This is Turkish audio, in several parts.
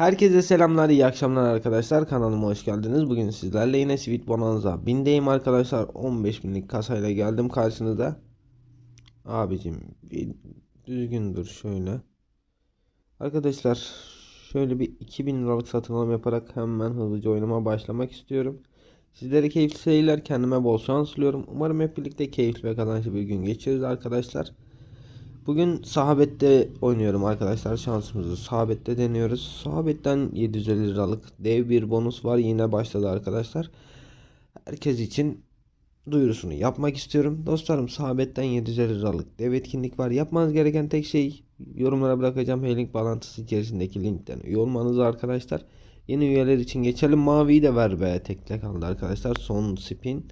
Herkese selamlar, iyi akşamlar arkadaşlar. Kanalıma hoş geldiniz. Bugün sizlerle yine Sweet Bonanza bindeyim arkadaşlar. 15 binlik kasayla geldim karşınıza. Abicim bir düzgün dur şöyle. Arkadaşlar şöyle bir 2000 liralık satın alım yaparak hemen hızlıca oynama başlamak istiyorum. Sizlere keyifli seyirler, kendime bol şans diliyorum. Umarım hep birlikte keyifli ve kazançlı bir gün geçiririz arkadaşlar. Bugün sahabette oynuyorum arkadaşlar şansımızı sahabette deniyoruz. Sahabetten 750 liralık dev bir bonus var yine başladı arkadaşlar. Herkes için duyurusunu yapmak istiyorum. Dostlarım sahabetten 750 liralık dev etkinlik var. Yapmanız gereken tek şey yorumlara bırakacağım H-Link bağlantısı içerisindeki linkten üye olmanız arkadaşlar. Yeni üyeler için geçelim. Maviyi de ver be. Tekle kaldı arkadaşlar. Son spin.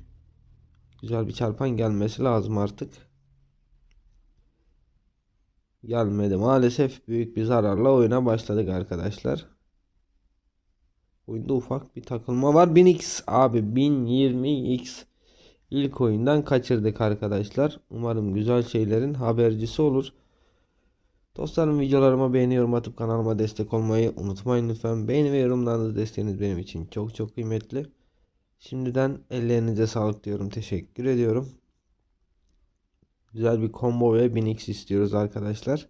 Güzel bir çarpan gelmesi lazım artık. Gelmedi. Maalesef büyük bir zararla oyuna başladık arkadaşlar. Oyunda ufak bir takılma var. 1000x abi 1020x ilk oyundan kaçırdık arkadaşlar. Umarım güzel şeylerin habercisi olur. Dostlarım videolarıma beğeni yorum atıp kanalıma destek olmayı unutmayın lütfen. Beğeni ve yorumlarınız desteğiniz benim için çok çok kıymetli. Şimdiden ellerinize sağlık diyorum. Teşekkür ediyorum. Güzel bir combo ve 1000x istiyoruz arkadaşlar.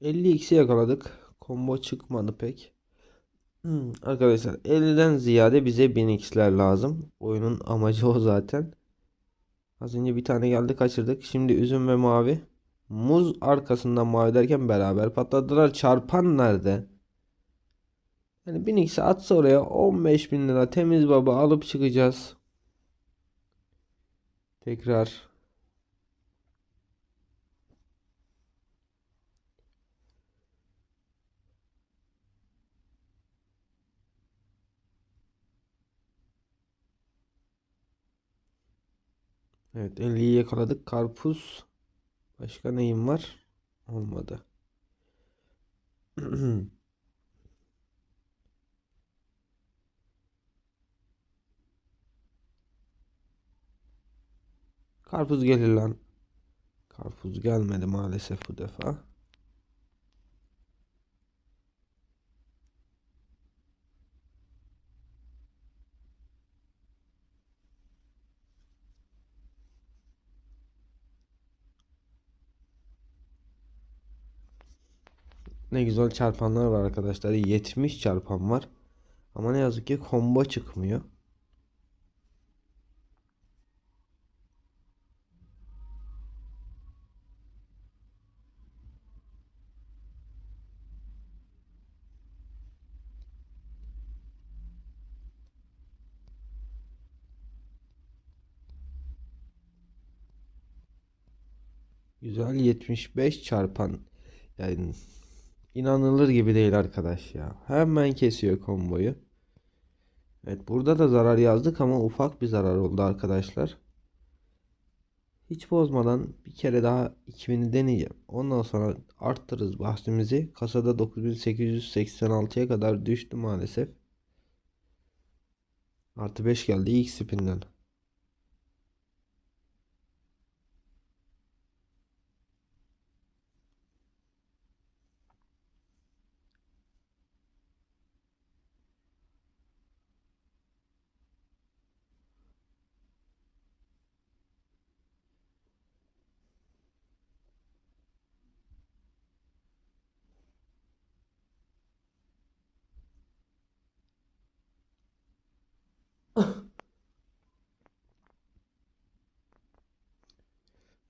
%50x'i yakaladık. Combo çıkmadı pek. Hmm, Arkadaşlar 50'den ziyade bize 1000x'ler lazım. Oyunun amacı o zaten. Az önce bir tane geldi kaçırdık. Şimdi üzüm ve mavi. Muz arkasından mavi derken beraber patladılar. Çarpan nerede? Yani 1000x'i atsa oraya 15 bin lira temiz baba alıp çıkacağız. Tekrar. Evet 50'yi yakaladık. Karpuz. Başka neyim var? Olmadı. Karpuz gelir lan. Karpuz gelmedi maalesef bu defa. Ne güzel çarpanlar var arkadaşlar. 70 çarpan var. Ama ne yazık ki combo çıkmıyor. Güzel 75 çarpan. Yani inanılır gibi değil arkadaş ya. Hemen kesiyor komboyu. Evet burada da zarar yazdık ama ufak bir zarar oldu arkadaşlar. Hiç bozmadan bir kere daha 2000'i deneyeceğim. Ondan sonra arttırırız bahsimizi. Kasada 9886'ya kadar düştü maalesef. Artı 5 geldi ilk spinden.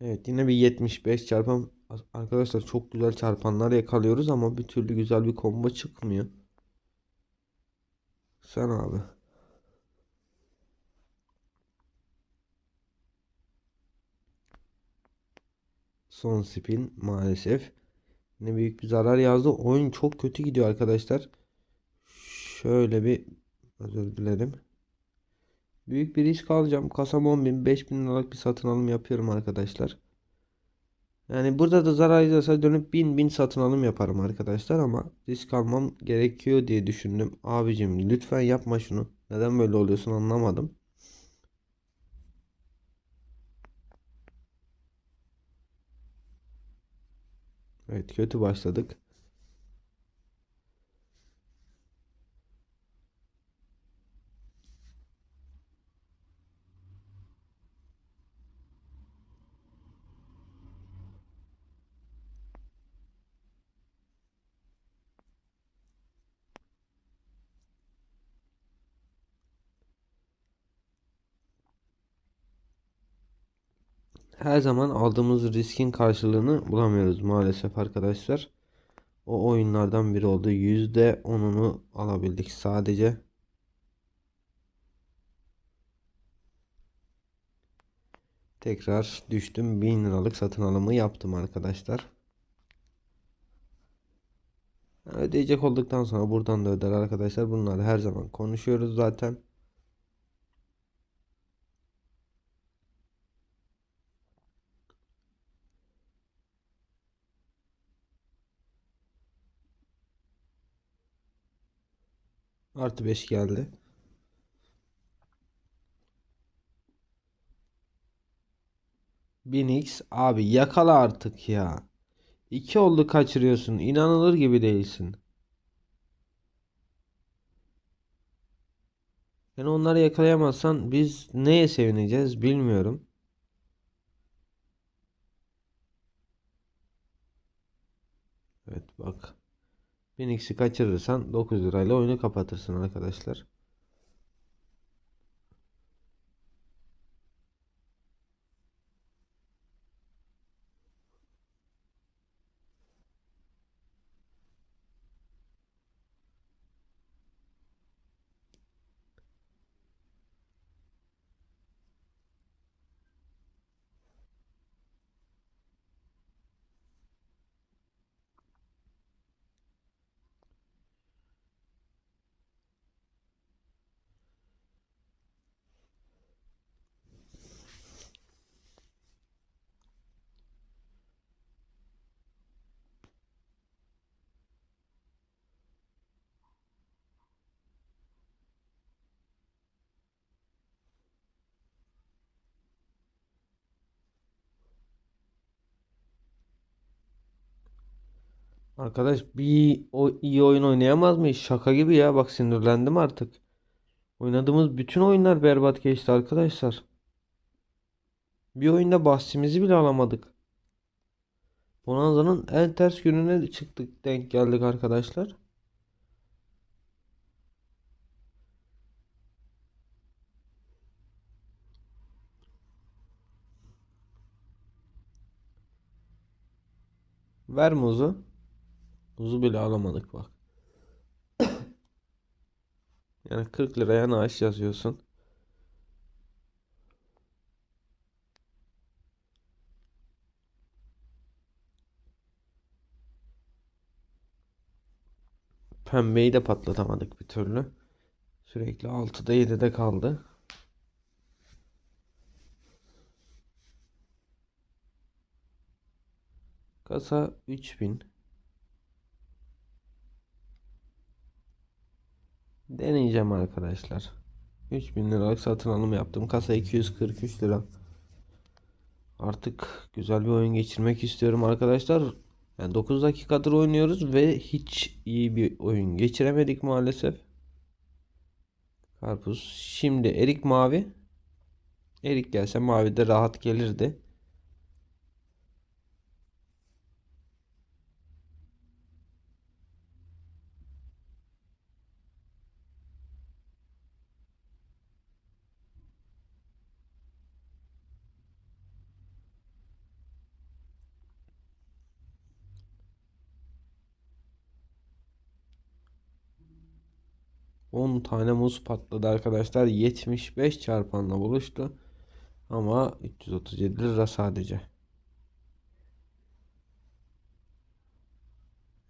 Evet yine bir 75 çarpan arkadaşlar çok güzel çarpanlar yakalıyoruz ama bir türlü güzel bir combo çıkmıyor. Sen abi. Son spin maalesef. Ne büyük bir zarar yazdı. Oyun çok kötü gidiyor arkadaşlar. Şöyle bir özür dilerim. Büyük bir risk alacağım. Kasam 10.000 5.000 liralık bir satın alım yapıyorum arkadaşlar. Yani burada da zarar ederse dönüp 1000 bin satın alım yaparım arkadaşlar ama risk almam gerekiyor diye düşündüm. Abicim lütfen yapma şunu. Neden böyle oluyorsun anlamadım. Evet kötü başladık. Her zaman aldığımız riskin karşılığını bulamıyoruz maalesef arkadaşlar. O oyunlardan biri oldu. %10'unu alabildik sadece. Tekrar düştüm. 1000 liralık satın alımı yaptım arkadaşlar. Ödeyecek olduktan sonra buradan da öder arkadaşlar. Bunları her zaman konuşuyoruz zaten. Artı 5 geldi. 1000x abi yakala artık ya. 2 oldu kaçırıyorsun. İnanılır gibi değilsin. Yani onları yakalayamazsan biz neye sevineceğiz bilmiyorum. Evet bak. 1000x'i kaçırırsan 9 lirayla oyunu kapatırsın arkadaşlar. Arkadaş bir o iyi oyun oynayamaz mıyız? Şaka gibi ya. Bak sinirlendim artık. Oynadığımız bütün oyunlar berbat geçti arkadaşlar. Bir oyunda bahsimizi bile alamadık. Bonanza'nın en ters gününe çıktık denk geldik arkadaşlar. Ver muzu. Muzu bile alamadık bak. Yani 40 liraya naaş yazıyorsun. Pembeyi de patlatamadık bir türlü. Sürekli 6'da 7'de kaldı. Kasa 3000. Deneyeceğim arkadaşlar. 3000 liralık satın alım yaptım. Kasa 243 lira. Artık güzel bir oyun geçirmek istiyorum arkadaşlar. Yani 9 dakikadır oynuyoruz ve hiç iyi bir oyun geçiremedik maalesef. Karpuz. Şimdi erik mavi. Erik gelse mavi de rahat gelirdi. On tane muz patladı arkadaşlar. 75 çarpanla buluştu. Ama 337 lira sadece.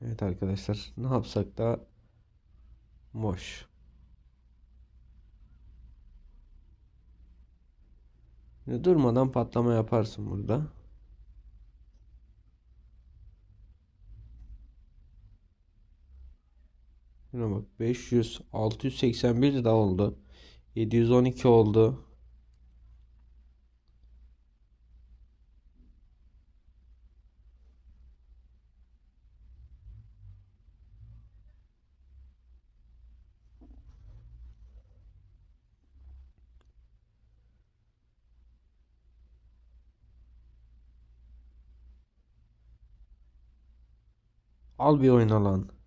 Evet arkadaşlar ne yapsak da boş. Durmadan patlama yaparsın burada. Şuna bak 500 681 de oldu. 712 oldu. Al bir oyna lan.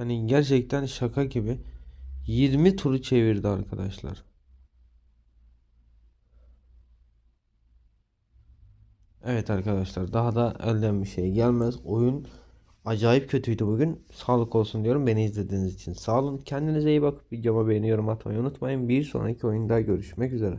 Hani gerçekten şaka gibi 20 turu çevirdi arkadaşlar. Evet arkadaşlar daha da elden bir şey gelmez. Oyun acayip kötüydü bugün. Sağlık olsun diyorum beni izlediğiniz için. Sağ olun. Kendinize iyi bakıp videoma beğeni yorum atmayı unutmayın. Bir sonraki oyunda görüşmek üzere.